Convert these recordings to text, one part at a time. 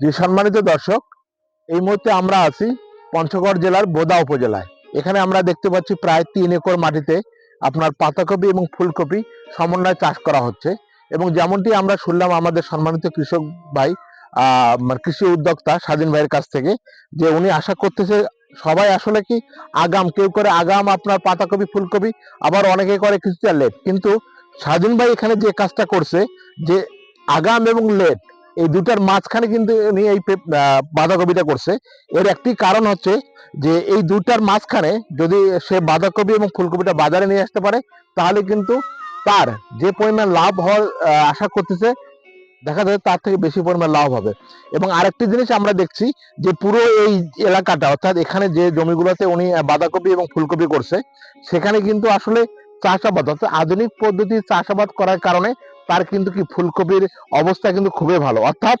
যে সম্মানিত দর্শক, এই মুহূর্তে আমরা আছি পঞ্চগড় জেলার বোদা উপজেলায়। এখানে আমরা দেখতে পাচ্ছি প্রায় তিন একর মাটিতে আপনার পাতাকপি এবং ফুলকপি সমন্বয়ে চাষ করা হচ্ছে এবং যেমনটি আমরা শুনলাম আমাদের সম্মানিত কৃষক ভাই মানে কৃষি উদ্যোক্তা স্বাধীন ভাইয়ের কাছ থেকে যে উনি আশা করতেছে সবাই আসলে কি আগাম, কেউ করে আগাম আপনার পাতাকপি, ফুলকপি, আবার অনেকে করে কিছুটা লেট কিন্তু স্বাধীন ভাই এখানে যে কাজটা করছে যে আগাম এবং লেট এই দুটার মাঝখানে কিন্তু উনি এই বাঁধাকপিটা করছে। এর একটি কারণ হচ্ছে যে এই দুটার মাঝখানে যদি সে বাঁধাকপি এবং ফুলকপিটা বাজারে নিয়ে আসতে পারে, তাহলে কিন্তু তার যে পরিমাণ লাভ হওয়ার আশা করতেছে, দেখা যায় তার থেকে বেশি পরিমাণ লাভ হবে। এবং আরেকটি জিনিস আমরা দেখছি যে পুরো এই এলাকাটা, অর্থাৎ এখানে যে জমিগুলোতে উনি বাঁধাকপি এবং ফুলকপি করছে, সেখানে কিন্তু আসলে চাষাবাদ, অর্থাৎ আধুনিক পদ্ধতির চাষাবাদ করার কারণে তার কিন্তু কি ফুলকপির অবস্থা কিন্তু খুবই ভালো। অর্থাৎ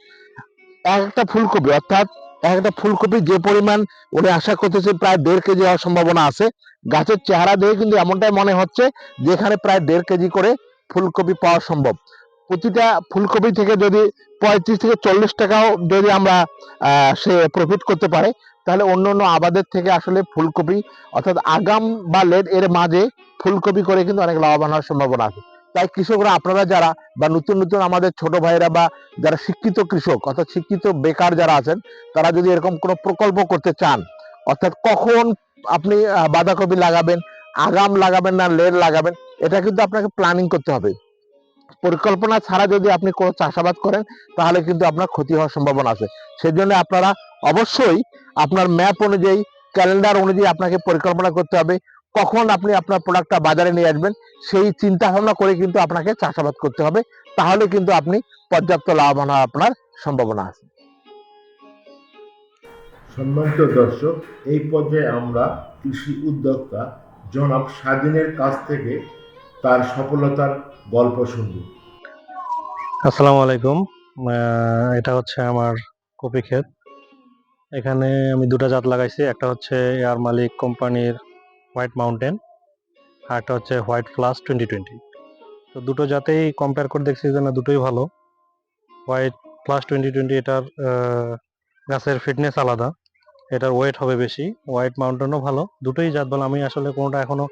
এক একটা ফুলকপি, অর্থাৎ এক একটা ফুলকপি যে পরিমাণ উনি আশা করতেছে প্রায় দেড় কেজি হওয়ার সম্ভাবনা আছে, গাছের চেহারা দেখে কিন্তু এমনটাই মনে হচ্ছে যে এখানে প্রায় দেড় কেজি করে ফুলকপি পাওয়া সম্ভব। প্রতিটা ফুলকপি থেকে যদি পঁয়ত্রিশ থেকে চল্লিশ টাকাও যদি আমরা সে প্রফিট করতে পারে, তাহলে অন্য অন্য আবাদের থেকে আসলে ফুলকপি, অর্থাৎ আগাম বা লেট এর মাঝে ফুলকপি করে কিন্তু অনেক লাভবান হওয়ার সম্ভাবনা আছে। তাই কৃষকরা, আপনারা যারা বা নতুন নতুন আমাদের ছোট ভাইরা বা যারা শিক্ষিত কৃষক, অর্থাৎ শিক্ষিত বেকার যারা আছেন, তারা যদি এরকম কোনো প্রকল্প করতে চান, অর্থাৎ কখন আপনি বাঁধাকপি লাগাবেন, আগাম লাগাবেন না লেট লাগাবেন, এটা কিন্তু আপনাকে প্ল্যানিং করতে হবে। পরিকল্পনা ছাড়া যদি আপনি কোনো চাষাবাদ করেন, তাহলে কিন্তু আপনার ক্ষতি হওয়ার সম্ভাবনা আছে। সেজন্য আপনারা অবশ্যই আপনার ম্যাপ অনুযায়ী ক্যালেন্ডার অনুযায়ী আপনাকে পরিকল্পনা করতে হবে। কখন আপনি আপনার প্রোডাক্টটা বাজারে নিয়ে আসবেন সেই চিন্তা ভাবনা করে কিন্তু আপনাকে চাষাবাদ করতে হবে। তাহলে কিন্তু আপনি পর্যাপ্ত লাভবান হওয়ার আপনার সম্ভাবনা আছে। সম্মানিত দর্শক এই পর্যায়ে আমরা কৃষি উদ্যোক্তা জনাব স্বাধীনের কাছ থেকে তার সফলতার গল্প শুনব। আসসালামু আলাইকুম। আহ, এটা হচ্ছে আমার কপি ক্ষেত। এখানে আমি দুটো জাত লাগাইছি। একটা হচ্ছে এয়ার মালিক কোম্পানির হোয়াইট মাউন্টেন আর একটা হচ্ছে হোয়াইট প্লাস টোয়েন্টি টোয়েন্টি তো দুটো জাতেই কম্পেয়ার করে দেখছি যে না, দুটোই ভালো। হোয়াইট প্লাস টোয়েন্টি টোয়েন্টি এটার গাছের ফিটনেস আলাদা। এটার ওয়েট হবে বেশি। হোয়াইট মাউন্টেনও ভালো। দুটোই জাত ভালো আমি আসলে কোনটা এখনও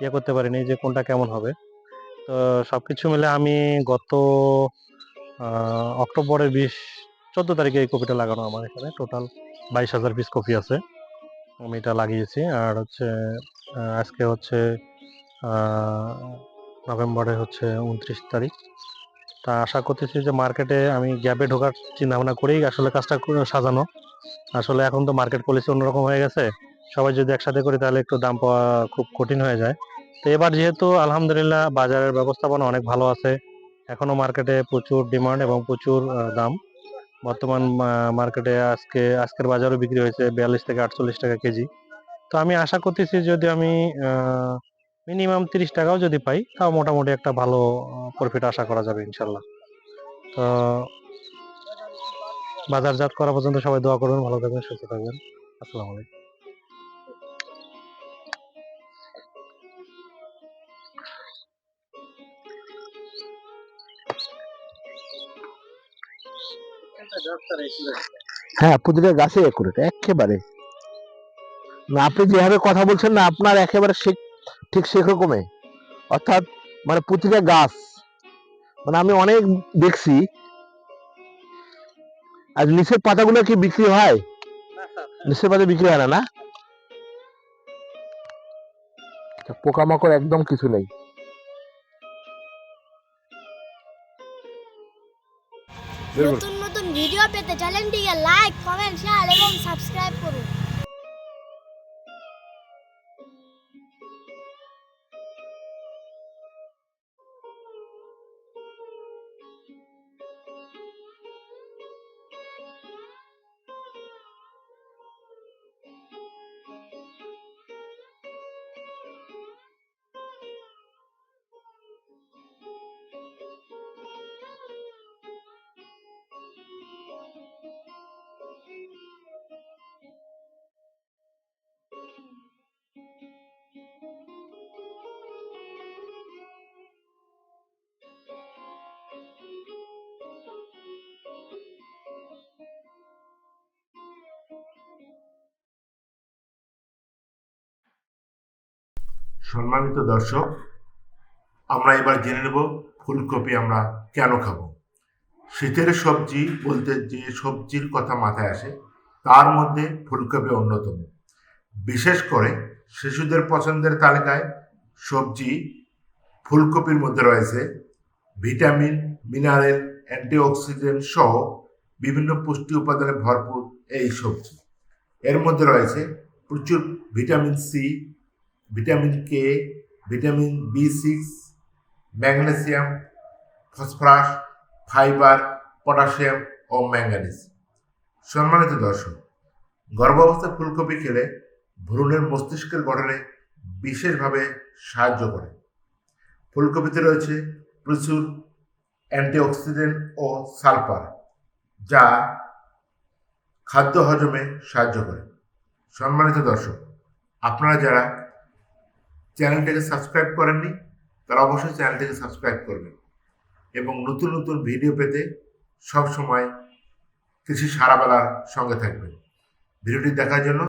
ইয়ে করতে পারিনি যে কোনটা কেমন হবে। তো সব কিছু মিলে আমি গত অক্টোবরের বিশ, চোদ্দ তারিখে এই কপিটা লাগানো আমার এখানে। টোটাল বাইশ হাজার পিস কপি আছে। আমি এটা লাগিয়েছি। আর হচ্ছে আজকে হচ্ছে নভেম্বরে হচ্ছে উনত্রিশ তারিখ। তা আশা করতেছি যে মার্কেটে আমি গ্যাপে ঢোকার চিন্তা ভাবনা করেই আসলে কাজটা সাজানো। আসলে এখন তো মার্কেট পলিসি অন্যরকম হয়ে গেছে। সবাই যদি একসাথে করি তাহলে একটু দাম পাওয়া খুব কঠিন হয়ে যায়। তো এবার যেহেতু আলহামদুলিল্লাহ বাজারের ব্যবস্থাপনা অনেক ভালো আছে, এখনও মার্কেটে প্রচুর ডিমান্ড এবং প্রচুর দাম। বর্তমান মার্কেটে আজকে, আজকের বাজারও বিক্রি হয়েছে বিয়াল্লিশ থেকে আটচল্লিশ টাকা কেজি। তো আমি আশা করতেছি যদি আমি মিনিমাম তিরিশ টাকাও যদি পাই, তাও মোটামুটি একটা ভালো প্রফিট আশা করা যাবে ইনশাল্লাহ। তো বাজারজাত করা পর্যন্ত সবাই দোয়া করবেন, ভালো থাকবেন, সুস্থ থাকবেন। আসসালামু আলাইকুম। হ্যাঁ প্রতিটা গাছে একুরেট, একেবারে। না আপনি যেভাবে কথা বলছেন না আপনার একেবারে সে- ঠিক সেরকমই অর্থাৎ মানে প্রতিটা গাছ মানে আমি অনেক দেখছি আর নিচের পাতাগুলো কি বিক্রি হয়? নিচের পাতা বিক্রি হয় না না? আচ্ছা, পোকামাকড় একদম কিছু নেই। নতুন নতুন ভিডিও পেতে চ্যানেলটিকে লাইক কমেন্ট শেয়ার এবং সাবস্ক্রাইব করুন। সম্মানিত দর্শক, আমরা এবার জেনে নেব ফুলকপি আমরা কেন খাব। শীতের সবজি বলতে যে সবজির কথা মাথায় আসে, তার মধ্যে ফুলকপি অন্যতম। বিশেষ করে শিশুদের পছন্দের তালিকায় সবজি ফুলকপির মধ্যে রয়েছে ভিটামিন, মিনারেল, অ্যান্টিঅক্সিডেন্ট সহ বিভিন্ন পুষ্টি উপাদানে ভরপুর এই সবজি। এর মধ্যে রয়েছে প্রচুর vitamin C vitamin K vitamin B six magnesium, phosphorus, fibre, potassium ও ম্যাঙ্গানিজ সম্মানিত দর্শক গর্ভাবস্থায় ফুলকপি খেলে ভ্রূণের মস্তিষ্কের গঠনে বিশেষভাবে সাহায্য করে। ফুলকপিতে রয়েছে প্রচুর অ্যান্টিঅক্সিডেন্ট ও সালফার, যা খাদ্য হজমে সাহায্য করে। সম্মানিত দর্শক, আপনারা যারা চ্যানেলটিকে সাবস্ক্রাইব করেননি, তারা অবশ্যই চ্যানেলটিকে সাবস্ক্রাইব করবেন। এবং নতুন নতুন ভিডিও পেতে সব সময় কৃষি সারাবেলার সঙ্গে থাকবেন। ভিডিওটি দেখার জন্য